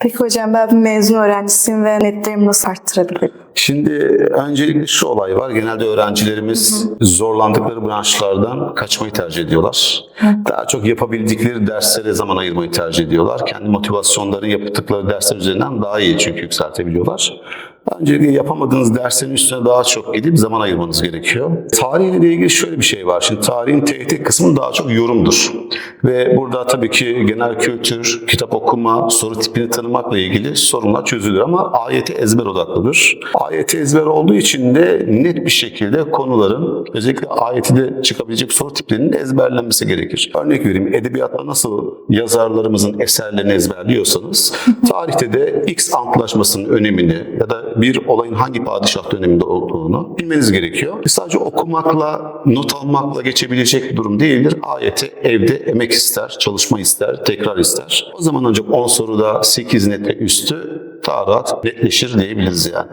Peki hocam ben bir mezun öğrencisiyim ve netlerimi nasıl arttırabilirim? Şimdi öncelikle şu olay var. Genelde öğrencilerimiz zorlandıkları branşlardan kaçmayı tercih ediyorlar. Daha çok yapabildikleri derslere zaman ayırmayı tercih ediyorlar. Kendi motivasyonları yaptıkları dersler üzerinden daha iyi çünkü yükseltebiliyorlar. Öncelikle yapamadığınız derslerin üstüne daha çok gidip zaman ayırmanız gerekiyor. Tarihle ilgili şöyle bir şey var. Şimdi tarihin teorik kısmı daha çok yorumdur. Ve burada tabii ki genel kültür, kitap okuma, soru tipini tanımakla ilgili sorunlar çözülür ama ayeti ezber odaklıdır. Ayeti ezber olduğu için de net bir şekilde konuların özellikle ayetide çıkabilecek soru tiplerinin ezberlenmesi gerekir. Örnek vereyim edebiyatta nasıl yazarlarımızın eserlerini ezberliyorsanız tarihte de X antlaşmasının önemini ya da bir olayın hangi padişah döneminde olduğunu bilmeniz gerekiyor. Sadece okumakla, not almakla geçebilecek bir durum değildir. Ayeti evde emek ister, çalışma ister, tekrar ister. O zaman ancak 10 soruda 8 net ve üstü daha rahat netleşir diyebiliriz yani.